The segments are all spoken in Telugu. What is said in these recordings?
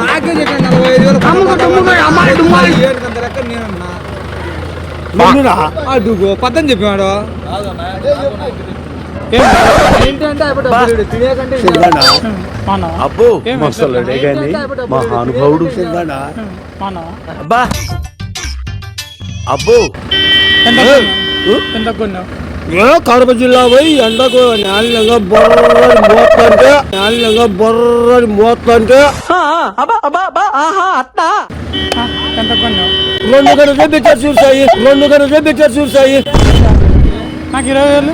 నాకే చెప్పాను నలభై ఐదు వేలు అమ్ముకో, అమ్ముకో, అమ్మాయి, డుమ్మాయి. ఏడుకంత లెక్క నేనన్నా? అడుగు పద్దని చెప్పాడు అబ్బో ఏం ముసలుడే గాని మహానుభావుడు అబ్బా. అబ్బో ఎంత? కొన్నావు? ఏ కడప జిల్లా పోయి ఎండకు నాణ్యంగా బొర్రని మోత్తంటే నాణ్యంగా బొర్రని మోత్తంటే. రెండు గంటలు పెట్టారు చూసాయి. రెండు గంటలు పెట్టారు చూసాయి. నాకు ఇరవై వేలు.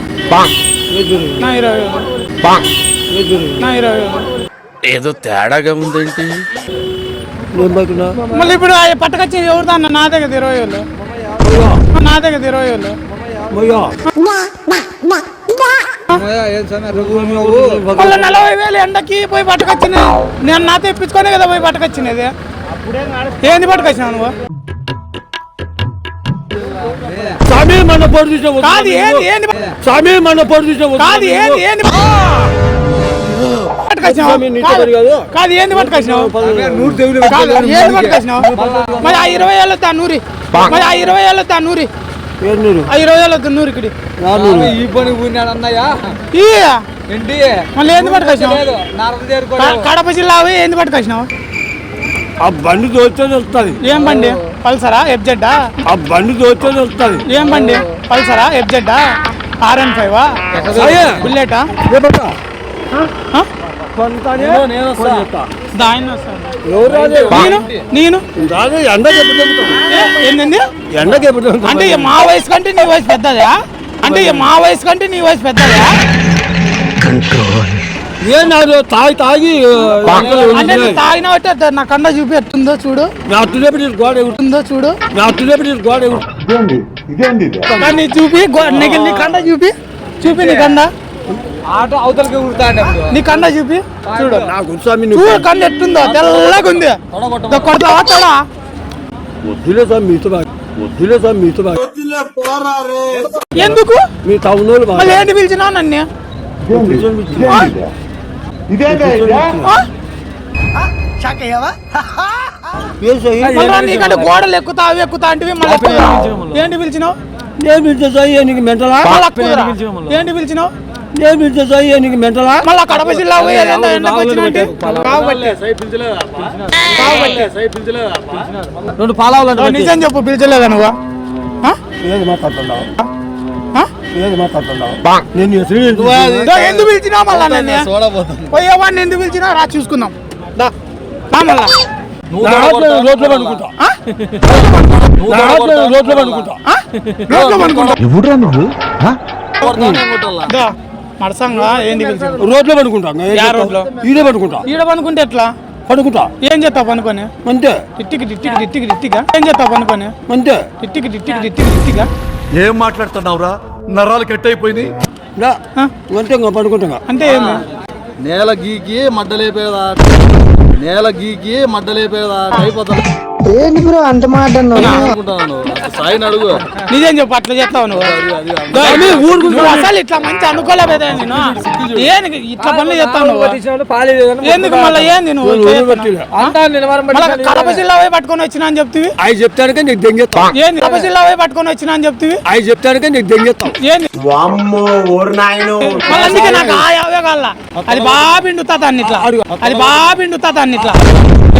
నా ఇరవై వేలు. నా ఇరవై వేలు. ఏదో తేడాగా ఉందేంటి? మళ్ళీ ఇప్పుడు ఆ పట్టుకొచ్చి ఎవరిదా అన్న? నా దగ్గర ఇరవై వేలు. నా దగ్గర ఇరవై వేలు. మళ్ళీ నలభై వేలు ఎండకి పోయి పట్టుకొచ్చిన నేను నా తెప్పించుకొని కదా పోయి పట్టుకొచ్చినది. ఏంది పట్టుకొచ్చినావు నువ్వు? స్వామి మన పొడి చూసావు కాదు ఏంది ఏంది? స్వామి మన పొడి చూసావు కాదు ఏంది ఏంది? నీతో కాదు. ఏంది పట్టుకొచ్చినావు? నూరు పెట్టాలి. ఏంది పట్టుకొచ్చినావు? మరి ఆ ఇరవై ఏళ్ళు తా నూరి మరి ఆ ఇరవై ఏళ్ళు తా నూరి? నూరి. ఇక్కడ. ఈ పని అన్నయ్య. ఏంటి? మళ్ళీ పట్టుకొచ్చినావు? కడప జిల్లా ఏంది పట్టుకొచ్చినావు? ఆ బండి దోస్తే వస్తుంది ఏం బండి? పల్సరా? ఎఫ్జెడ్డా? ఆ బండి దోస్తే వస్తుంది ఏం బండి? పల్సరా? ఎఫ్జెడ్డా? ఆర్ ఎన్ ఫైవ్ బుల్లెటా? దాని వస్తాను ఎవరు నేను? నేను? రాలే ఎండకి ఎప్పుడు దొరుకుతావు? ఏ, ఏందండి? ఎండకి ఎప్పుడు దొరుకుతావు? అంటే మా వయసు కంటే నీ వయసు పెద్దదా? అంటే ఈ మా వయసు కంటే నీ వయసు పెద్దదా? ఏం తాగి తాగి ఎండలో అంటే నువ్వు ఉంటున్నాయి. తాగిన బట్టి నా కండ చూపి ఎట్టుందో చూడు. నా గోడ ఎగురు. ఉందో చూడు. నా గోడ ఎగురు. చూపి గో- నీకు నీ కండ చూపి. చూపి నీ కండ. ఆటో అవతలకి ఊరుతాడు నీ కండ చూపి. చూడు. నాకు స్వామి చూడు కండ ఎట్టుందో. తెల్లగా ఉంది. కొడతావా తోడా వద్దులే స్వామి మీతో వద్దులే స్వామి మీతో ఎందుకు? మీ టౌన్ వాళ్ళు ఏంటి పిలిచినావు నన్ను? ఏం నీకంటే గోడలు ఎక్కుతా అవి ఎక్కుతా అంటే. ఏంటి పిలిచినావు? నేను పిలిచే సాయి నీకు మెంటలా? మళ్ళా? ఎక్కుదురా. ఏంటి పిలిచినావు? నీకు మెంటలా? మళ్ళా కడప జిల్లా రెండు పాలాలు నిజం చెప్పు పిలిచలేదా నువ్వు? మాట్లాడుతున్నావు? ఎందుకు పిలిచినావు మళ్ళా పోయేవాడిని ఎందుకు పిలిచినా రా చూసుకుందాం. మళ్ళా. నా ఆత్మ రోడ్లో పడుకుంటా. మడసంగా రోడ్లో? ఈడే పడుకుంటా. ఈడ పనుకుంటే ఎట్లా? పడుకుంటా. ఏం చేస్తావు పనుకొని? అంతే ఇట్టికి ఇట్టికి ఇట్టికి ఇట్టిగా ఏం చేస్తావు పనుకొని? అంతే ఇట్టికి ఇట్టికి ఇట్టికి ఇట్టిగా ఏం మాట్లాడుతున్నావురా? నరాలు కట్ అయిపోయింది పడుకుంటా అంటే ఏమి? నేల గీకి మడ్డలేపేదా? నేల గీకి మడ్డలేపేదా? అయిపోతాను అనుకుంటాను. సాయిని అడుగు. నిజం చెప్పు అట్లా చేస్తావు నువ్వు? నువ్వు అసలు ఇట్లా మంచి అనుకోలేదా నేను ఏం ఇట్లా పనులు చేస్తావు నువ్వు? ఎందుకు మళ్ళీ ఏంది నువ్వు? కడప జిల్లా పోయి పట్టుకొని వచ్చినా అని చెప్తివి? అవి చెప్తానికే నీకు దెంగెత్తాం. ఏంది కడప జిల్లా పోయి పట్టుకొని వచ్చినా అని చెప్తివి? అవి చెప్తానికే నీకు దెంగెత్తాం. ఏంది? మళ్ళీ అందుకే నాకు ఆ యావే కాళ్ళ అది బాగా పిండుతా దాన్ని ఇట్లా. అది బాగా పిండుతా దాన్ని ఇట్లా.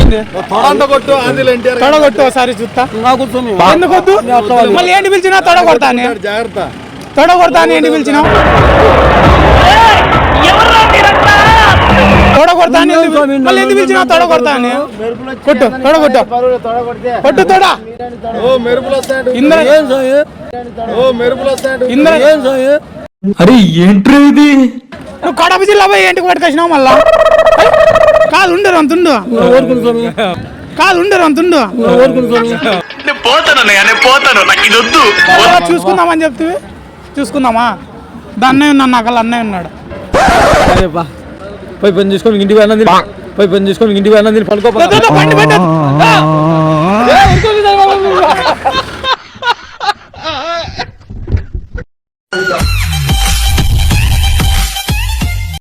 ఏంది? కొట్టు ఎన్టీఆర్ తొడగొట్టు ఒకసారి చూస్తా. మళ్ళీ ఏంటి పిలిచినా తొడగొడతాను జాగ్రత్త. తొడగొడతాను ఏంటి పిలిచినావు తొడగొడతాను మళ్ళీ ఎందుకు తొడగొడతాను కొట్టు తొడగొట్టు. కొట్టు తొడ. ఇంద్ర ఇంద్ర అరే ఏంట్రా ఇది? నువ్వు కడప జిల్లా పోయి ఏంటికి పట్టుకొచ్చినావు మళ్ళా? కాదు ఉండరు అంత ఉండు. కాదు ఉండరు అంత ఉండు పోతాను నాకు ఇది వద్దు. చూసుకుందామని చెప్తివి? చూసుకుందామా? దా అన్నయ్య ఉన్నాడు నాకు అన్నయ్య ఉన్నాడు. పోయి పని చేసుకొని ఇంటికి పోయి పని చేసుకొని ఇంటికి పడుకో